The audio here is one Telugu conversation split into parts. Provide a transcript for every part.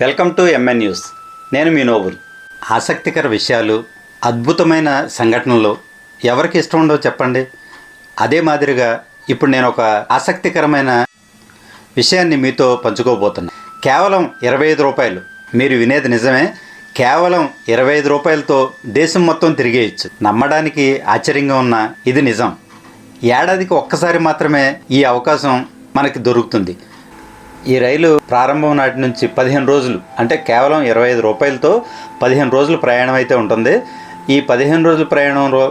Welcome to MN news. నేను మీ నోబుల్. ఆసక్తికర విషయాలు అద్భుతమైన సంఘటనలు ఎవరికి ఇష్టం ఉండవు చెప్పండి. అదే మాదిరిగా ఇప్పుడు నేను ఒక ఆసక్తికరమైన విషయాన్ని మీతో పంచుకోబోతున్నా. కేవలం ఇరవై ఐదు రూపాయలు. మీరు వినేది నిజమే. కేవలం ఇరవై ఐదు రూపాయలతో దేశం మొత్తం తిరిగేయచ్చు. నమ్మడానికి ఆశ్చర్యంగా ఉన్న ఇది నిజం. ఏడాదికి ఒక్కసారి మాత్రమే ఈ అవకాశం మనకి దొరుకుతుంది. ఈ రైలు ప్రారంభం నాటి నుంచి పదిహేను రోజులు అంటే కేవలం ఇరవై ఐదు రూపాయలతో పదిహేను రోజులు ప్రయాణం అయితే ఉంటుంది. ఈ పదిహేను రోజుల ప్రయాణంలో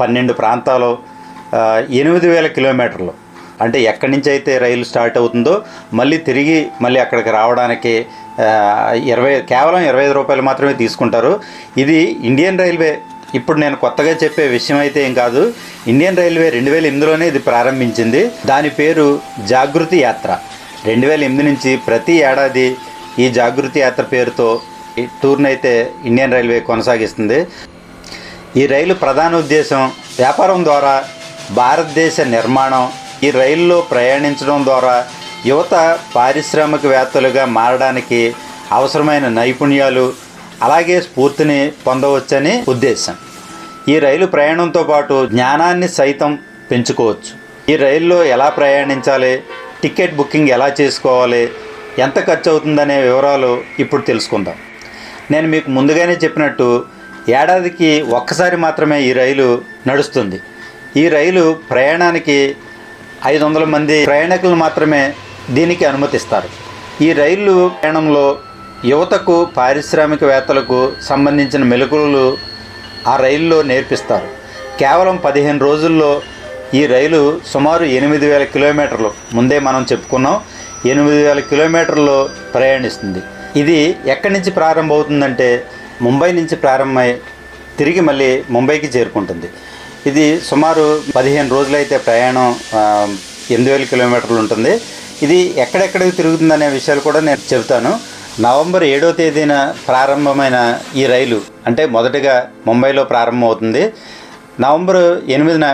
పన్నెండు ప్రాంతాలు ఎనిమిది వేల కిలోమీటర్లు. అంటే ఎక్కడి నుంచి అయితే రైలు స్టార్ట్ అవుతుందో మళ్ళీ తిరిగి మళ్ళీ అక్కడికి రావడానికి ఇరవై కేవలం ఇరవై ఐదు రూపాయలు మాత్రమే తీసుకుంటారు. ఇది ఇండియన్ రైల్వే ఇప్పుడు నేను కొత్తగా చెప్పే విషయం అయితే ఏం కాదు. ఇండియన్ రైల్వే రెండు వేల ఎనిమిదిలోనే ఇది ప్రారంభించింది. దాని పేరు జాగృతి యాత్ర. రెండు వేల ఎనిమిది నుంచి ప్రతి ఏడాది ఈ జాగృతి యాత్ర పేరుతో ఈ టూర్ని అయితే ఇండియన్ రైల్వే కొనసాగిస్తుంది. ఈ రైలు ప్రధాన ఉద్దేశం వ్యాపారం ద్వారా భారతదేశ నిర్మాణం ఈ రైల్లో ప్రయాణించడం ద్వారా యువత పారిశ్రామికవేత్తలుగా మారడానికి అవసరమైన నైపుణ్యాలు అలాగే స్ఫూర్తిని పొందవచ్చని ఉద్దేశం. ఈ రైలు ప్రయాణంతో పాటు జ్ఞానాన్ని సైతం పెంచుకోవచ్చు. ఈ రైల్లో ఎలా ప్రయాణించాలి టికెట్ బుకింగ్ ఎలా చేసుకోవాలి ఎంత ఖర్చు అవుతుందనే వివరాలు ఇప్పుడు తెలుసుకుందాం. నేను మీకు ముందుగానే చెప్పినట్టు ఏడాదికి ఒక్కసారి మాత్రమే ఈ రైలు నడుస్తుంది. ఈ రైలు ప్రయాణానికి ఐదు వందల మంది ప్రయాణికులు మాత్రమే దీనికి అనుమతిస్తారు. ఈ రైలు ప్రయాణంలో యువతకు పారిశ్రామికవేత్తలకు సంబంధించిన మెలకువలు ఆ రైల్లో నేర్పిస్తారు. కేవలం పదిహేను రోజుల్లో ఈ రైలు సుమారు ఎనిమిది వేల కిలోమీటర్లు. ముందే మనం చెప్పుకున్నాం ఎనిమిది వేల కిలోమీటర్లు ప్రయాణిస్తుంది. ఇది ఎక్కడి నుంచి ప్రారంభమవుతుందంటే ముంబై నుంచి ప్రారంభమై తిరిగి మళ్ళీ ముంబైకి చేరుకుంటుంది. ఇది సుమారు పదిహేను రోజులైతే ప్రయాణం ఎనిమిది వేల కిలోమీటర్లు ఉంటుంది. ఇది ఎక్కడెక్కడికి తిరుగుతుందనే విషయాలు కూడా నేను చెబుతాను. నవంబర్ ఏడో తేదీన ప్రారంభమైన ఈ రైలు అంటే మొదటగా ముంబైలో ప్రారంభమవుతుంది. నవంబర్ ఎనిమిదిన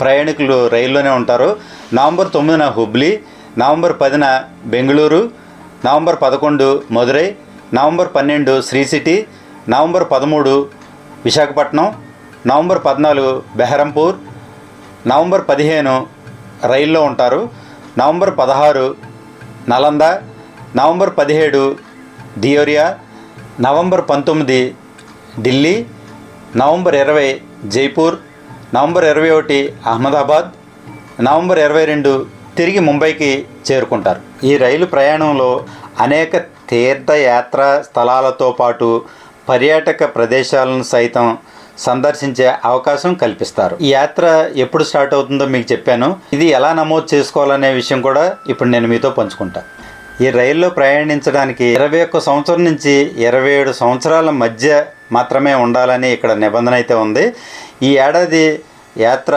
ప్రయాణికులు రైల్లోనే ఉంటారు. నవంబర్ తొమ్మిదిన హుబ్లీ నవంబర్ పదిన బెంగళూరు నవంబర్ పదకొండు మదురై నవంబర్ పన్నెండు శ్రీ సిటీ నవంబర్ పదమూడు విశాఖపట్నం నవంబర్ పద్నాలుగు బెహరంపూర్ నవంబర్ పదిహేను రైల్లో ఉంటారు. నవంబర్ పదహారు నలంద నవంబర్ పదిహేడు దియోరియా నవంబర్ పంతొమ్మిది ఢిల్లీ నవంబర్ ఇరవై జైపూర్ నవంబర్ ఇరవై ఒకటి అహ్మదాబాద్ నవంబర్ ఇరవై రెండు తిరిగి ముంబైకి చేరుకుంటారు. ఈ రైలు ప్రయాణంలో అనేక తీర్థయాత్ర స్థలాలతో పాటు పర్యాటక ప్రదేశాలను సైతం సందర్శించే అవకాశం కల్పిస్తారు. ఈ యాత్ర ఎప్పుడు స్టార్ట్ అవుతుందో మీకు చెప్పాను. ఇది ఎలా నమోదు చేసుకోవాలనే విషయం కూడా ఇప్పుడు నేను మీతో పంచుకుంటా. ఈ రైల్లో ప్రయాణించడానికి ఇరవై ఒక్క సంవత్సరం నుంచి ఇరవై ఏడు సంవత్సరాల మధ్య మాత్రమే ఉండాలని ఇక్కడ నిబంధన అయితే ఉంది. ఈ ఏడాది యాత్ర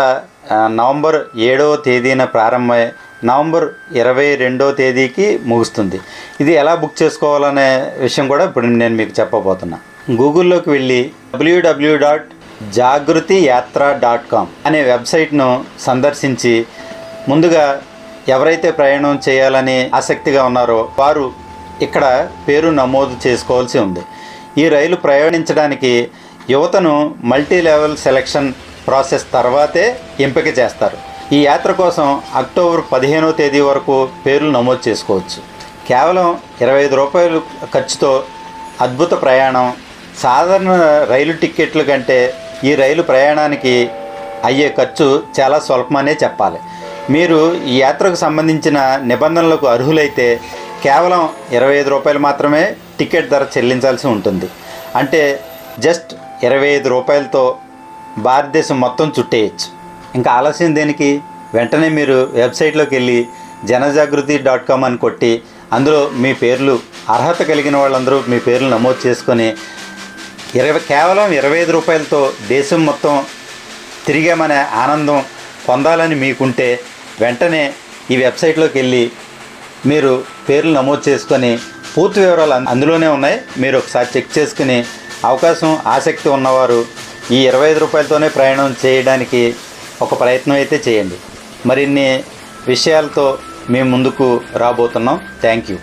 నవంబర్ ఏడవ తేదీన ప్రారంభమై నవంబర్ ఇరవై రెండో తేదీకి ముగుస్తుంది. ఇది ఎలా బుక్ చేసుకోవాలనే విషయం కూడా ఇప్పుడు నేను మీకు చెప్పబోతున్నా. గూగుల్లోకి వెళ్ళి డబ్ల్యూడబ్ల్యూ డాట్ జాగృతి యాత్ర డాట్ కామ్ అనే వెబ్సైట్ను సందర్శించి ముందుగా ఎవరైతే ప్రయాణం చేయాలని ఆసక్తిగా ఉన్నారో వారు ఇక్కడ పేరు నమోదు చేసుకోవాల్సి ఉంది. ఈ రైలు ప్రయాణించడానికి యువతను మల్టీ లెవెల్ సెలక్షన్ ప్రాసెస్ తర్వాతే ఎంపిక చేస్తారు. ఈ యాత్ర కోసం అక్టోబర్ పదిహేనో తేదీ వరకు పేర్లు నమోదు చేసుకోవచ్చు. కేవలం ఇరవై ఐదు రూపాయలు ఖర్చుతో అద్భుత ప్రయాణం సాధారణ రైలు టిక్కెట్ల కంటే ఈ రైలు ప్రయాణానికి అయ్యే ఖర్చు చాలా స్వల్పమనే చెప్పాలి. మీరు ఈ యాత్రకు సంబంధించిన నిబంధనలకు అర్హులైతే కేవలం ఇరవై ఐదు రూపాయలు మాత్రమే టికెట్ ధర చెల్లించాల్సి ఉంటుంది. అంటే జస్ట్ ఇరవై ఐదు రూపాయలతో భారతదేశం మొత్తం చుట్టేయచ్చు. ఇంకా ఆలస్యం దేనికి? వెంటనే మీరు వెబ్సైట్లోకి వెళ్ళి జనజాగృతి డాట్ కామ్ అని కొట్టి అందులో మీ పేర్లు అర్హత కలిగిన వాళ్ళందరూ మీ పేర్లు నమోదు చేసుకొని ఇరవై కేవలం ఇరవై ఐదు రూపాయలతో దేశం మొత్తం తిరిగామనే ఆనందం పొందాలని మీకుంటే వెంటనే ఈ వెబ్సైట్లోకి వెళ్ళి మీరు పేర్లు నమోదు చేసుకొని పూర్తి వివరాలు అందులోనే ఉన్నాయి. మీరు ఒకసారి చెక్ చేసుకుని అవకాశం ఆసక్తి ఉన్నవారు ఈ ఇరవై ఐదు రూపాయలతోనే ప్రయాణం చేయడానికి ఒక ప్రయత్నం అయితే చేయండి. మరిన్ని విషయాలతో మేము ముందుకు రాబోతున్నాం. Thank you